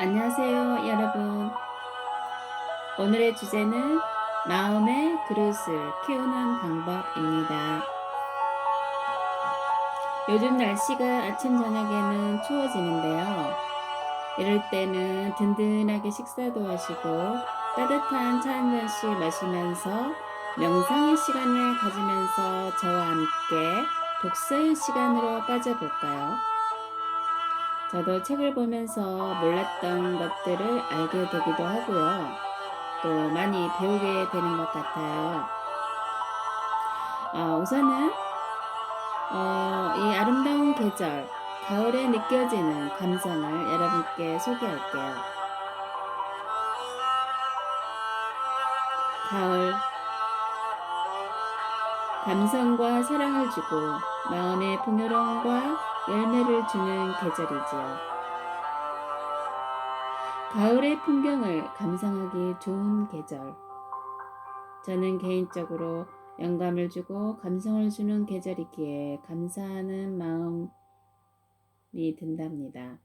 안녕하세요, 여러분. 오늘의 주제는 마음의 그릇을 키우는 방법입니다. 요즘 날씨가 아침, 저녁에는 추워지는데요. 이럴 때는 든든하게 식사도 하시고 따뜻한 차 한 잔씩 마시면서 명상의 시간을 가지면서 저와 함께 독서의 시간으로 빠져볼까요? 저도 책을 보면서 몰랐던 것들을 알게 되기도 하고요. 또 많이 배우게 되는 것 같아요. 어, 우선은 어, 이 아름다운 계절, 가을에 느껴지는 감성을 여러분께 소개할게요. 가을, 감성과 사랑을 주고 마음의 풍요로움과 열매를 주는 계절이지요. 가을의 풍경을 감상하기 좋은 계절. 저는 개인적으로 영감을 주고 감성을 주는 계절이기에 감사하는 마음이 든답니다.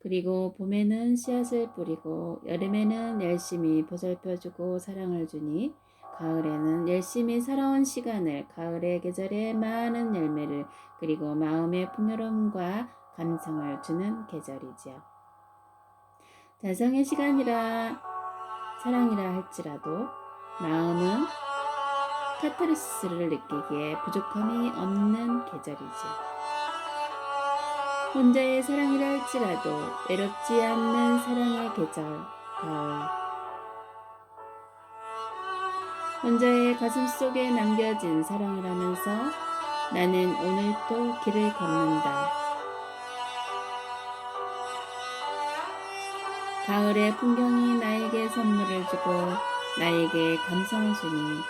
그리고 봄에는 씨앗을 뿌리고 여름에는 열심히 보살펴주고 사랑을 주니 가을에는 열심히 살아온 시간을 가을의 계절에 많은 열매를 그리고 마음의 풍요로움과 감성을 주는 계절이지요. 자성의 시간이라 사랑이라 할지라도 마음은 카타르시스를 느끼기에 부족함이 없는 계절이지요. 혼자의 사랑이라 할지라도 외롭지 않는 사랑의 계절, 가을. 혼자의 가슴 속에 남겨진 사랑을 하면서 나는 오늘 또 길을 걷는다. 가을의 풍경이 나에게 선물을 주고 나에게 감성을 주니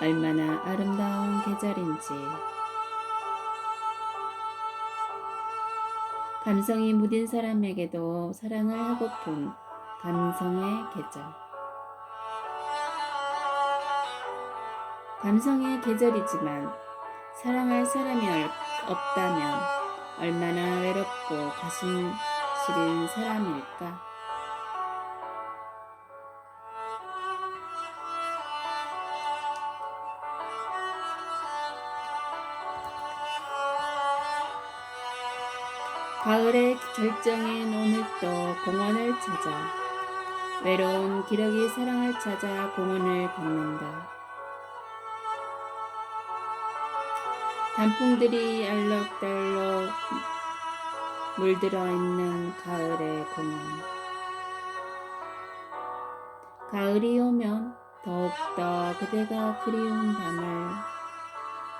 얼마나 아름다운 계절인지. 감성이 무딘 사람에게도 사랑을 하고픈 감성의 계절. 감성의 계절이지만 사랑할 사람이 얼- 없다면 얼마나 외롭고 가슴 시린 사람일까? 가을의 절정인 오늘 또 공원을 찾아 외로운 기러기 사랑을 찾아 공원을 걷는다. 단풍들이 알록달록 물들어 있는 가을의 공원. 가을이 오면 더욱더 그대가 그리운 밤을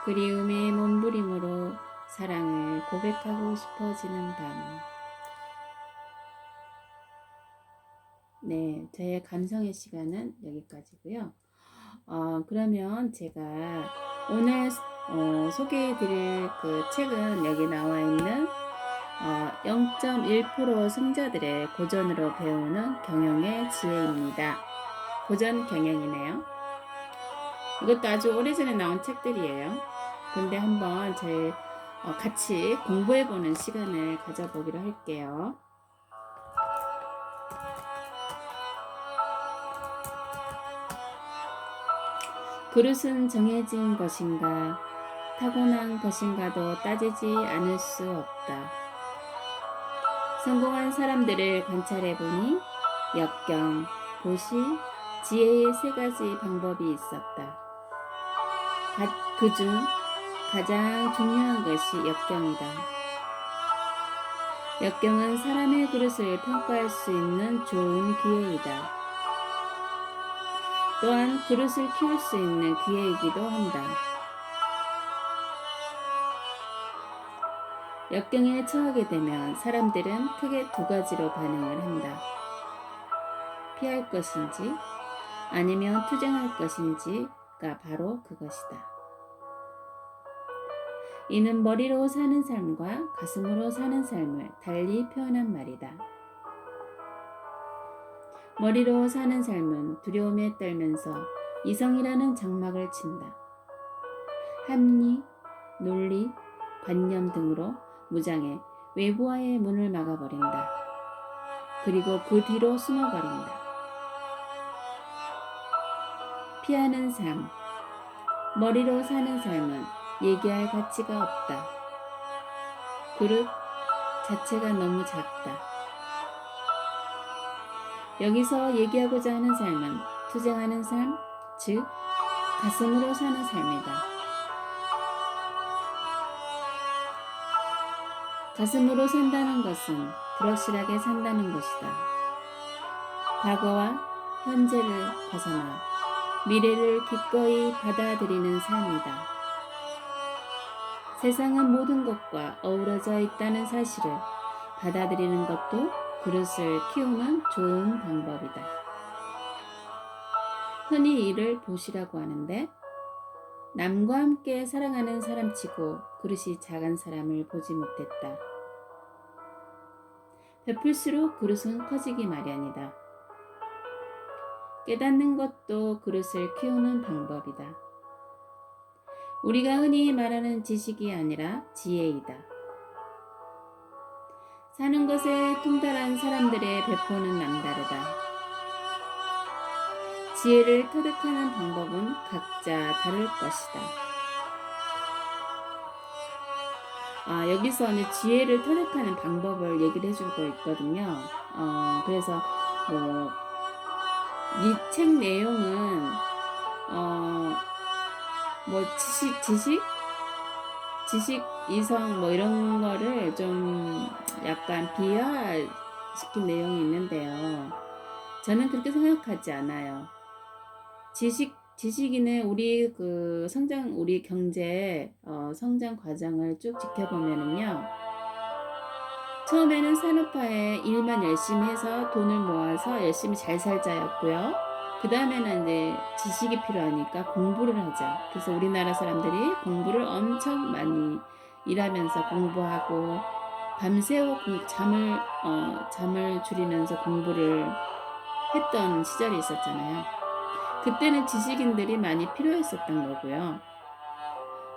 그리움의 몸부림으로 사랑을 고백하고 싶어지는 밤. 네, 저의 감성의 시간은 여기까지고요. 어, 그러면 제가 오늘 어, 소개해드릴 그 책은 여기 나와 있는 어, 0.1% 승자들의 고전으로 배우는 경영의 지혜입니다. 고전 경영이네요. 이것도 아주 오래전에 나온 책들이에요. 근데 한번 저희 어, 같이 공부해보는 시간을 가져보기로 할게요. 그릇은 정해진 것인가, 타고난 것인가도 따지지 않을 수 없다. 성공한 사람들을 관찰해 보니 역경, 보시, 지혜의 세 가지 방법이 있었다. 그중 가장 중요한 것이 역경이다. 역경은 사람의 그릇을 평가할 수 있는 좋은 기회이다. 또한 그릇을 키울 수 있는 기회이기도 한다. 역경에 처하게 되면 사람들은 크게 두 가지로 반응을 한다. 피할 것인지 아니면 투쟁할 것인지가 바로 그것이다. 이는 머리로 사는 삶과 가슴으로 사는 삶을 달리 표현한 말이다. 머리로 사는 삶은 두려움에 떨면서 이성이라는 장막을 친다. 합리, 논리, 관념 등으로 무장해 외부와의 문을 막아버린다. 그리고 그 뒤로 숨어버린다. 피하는 삶. 머리로 사는 삶은 얘기할 가치가 없다. 그릇 자체가 너무 작다. 여기서 얘기하고자 하는 삶은 투쟁하는 삶, 즉, 가슴으로 사는 삶이다. 가슴으로 산다는 것은 불확실하게 산다는 것이다. 과거와 현재를 벗어나 미래를 기꺼이 받아들이는 삶이다. 세상은 모든 것과 어우러져 있다는 사실을 받아들이는 것도 그릇을 키우는 좋은 방법이다. 흔히 이를 보시라고 하는데 남과 함께 사랑하는 사람치고 그릇이 작은 사람을 보지 못했다. 베풀수록 그릇은 커지기 마련이다. 깨닫는 것도 그릇을 키우는 방법이다. 우리가 흔히 말하는 지식이 아니라 지혜이다. 사는 것에 통달한 사람들의 배포는 남다르다. 지혜를 터득하는 방법은 각자 다를 것이다. 아, 여기서 이제 지혜를 터득하는 방법을 얘기를 해주고 있거든요. 어, 그래서 뭐, 이 책 내용은, 어, 뭐, 지식, 지식? 지식 이성 뭐 이런 거를 좀 약간 비하시킨 내용이 있는데요. 저는 그렇게 생각하지 않아요. 지식 지식인의 우리 그 성장 우리 경제 어, 성장 과정을 쭉 지켜보면은요. 처음에는 산업화에 일만 열심히 해서 돈을 모아서 열심히 잘 살자였고요. 그 다음에는 이제 지식이 필요하니까 공부를 하자. 그래서 우리나라 사람들이 공부를 엄청 많이 일하면서 공부하고 밤새워 공- 잠을 어, 잠을 줄이면서 공부를 했던 시절이 있었잖아요. 그때는 지식인들이 많이 필요했었던 거고요.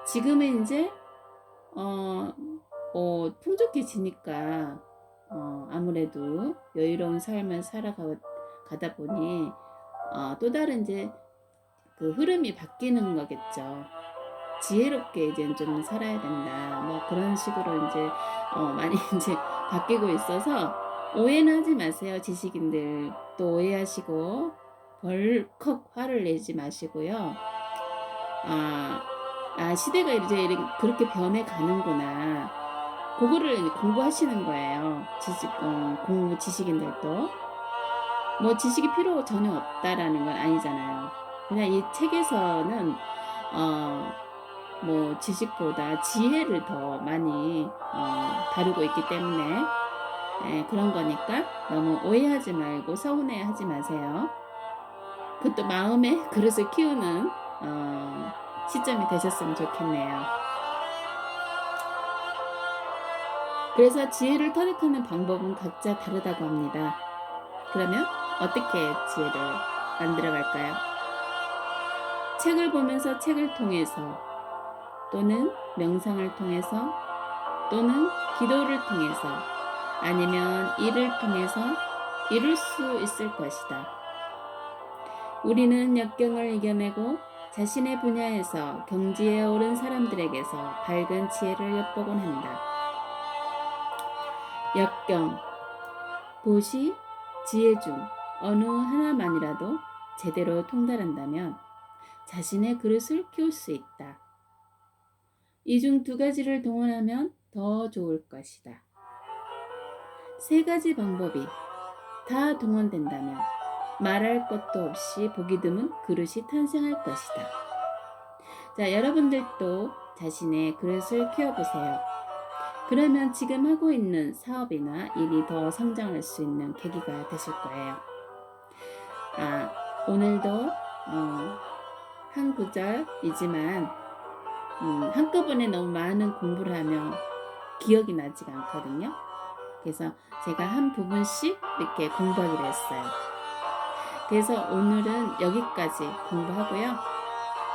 지금은 이제 어, 어 풍족해지니까 어, 아무래도 여유로운 삶을 살아가다 보니 어, 또 다른 이제 그 흐름이 바뀌는 거겠죠. 지혜롭게 이제 좀 살아야 된다. 뭐 그런 식으로 이제 어, 많이 이제 바뀌고 있어서 오해는 하지 마세요. 지식인들 또 오해하시고 벌컥 화를 내지 마시고요. 아, 아 시대가 이제 그렇게 변해 가는구나. 그거를 공부하시는 거예요. 지식 어, 공부 지식인들도 뭐 지식이 필요 전혀 없다라는 건 아니잖아요. 그냥 이 책에서는 어, 뭐 지식보다 지혜를 더 많이 어, 다루고 있기 때문에 예, 그런 거니까 너무 오해하지 말고 서운해하지 마세요. 그것도 마음의 그릇을 키우는 어, 시점이 되셨으면 좋겠네요. 그래서 지혜를 터득하는 방법은 각자 다르다고 합니다. 그러면 어떻게 지혜를 만들어 갈까요? 책을 보면서 책을 통해서 또는 명상을 통해서 또는 기도를 통해서 아니면 일을 통해서 이룰 수 있을 것이다. 우리는 역경을 이겨내고 자신의 분야에서 경지에 오른 사람들에게서 밝은 지혜를 엿보곤 한다. 역경, 보시, 지혜 중 어느 하나만이라도 제대로 통달한다면 자신의 그릇을 키울 수 있다. 이 중 두 가지를 동원하면 더 좋을 것이다. 세 가지 방법이 다 동원된다면 말할 것도 없이 보기 드문 그릇이 탄생할 것이다. 자, 여러분들도 자신의 그릇을 키워보세요. 그러면 지금 하고 있는 사업이나 일이 더 성장할 수 있는 계기가 되실 거예요. 아, 오늘도 어, 한 구절이지만 음, 한꺼번에 너무 많은 공부를 하면 기억이 나지가 않거든요. 그래서 제가 한 부분씩 이렇게 공부하기로 했어요. 그래서 오늘은 여기까지 공부하고요.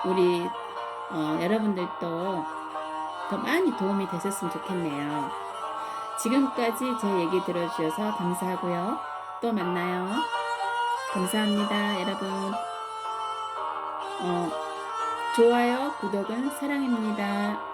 우리 어, 여러분들도 더 많이 도움이 되셨으면 좋겠네요. 지금까지 제 얘기 들어주셔서 감사하고요. 또 만나요. 감사합니다, 여러분. 어, 좋아요, 구독은 사랑입니다.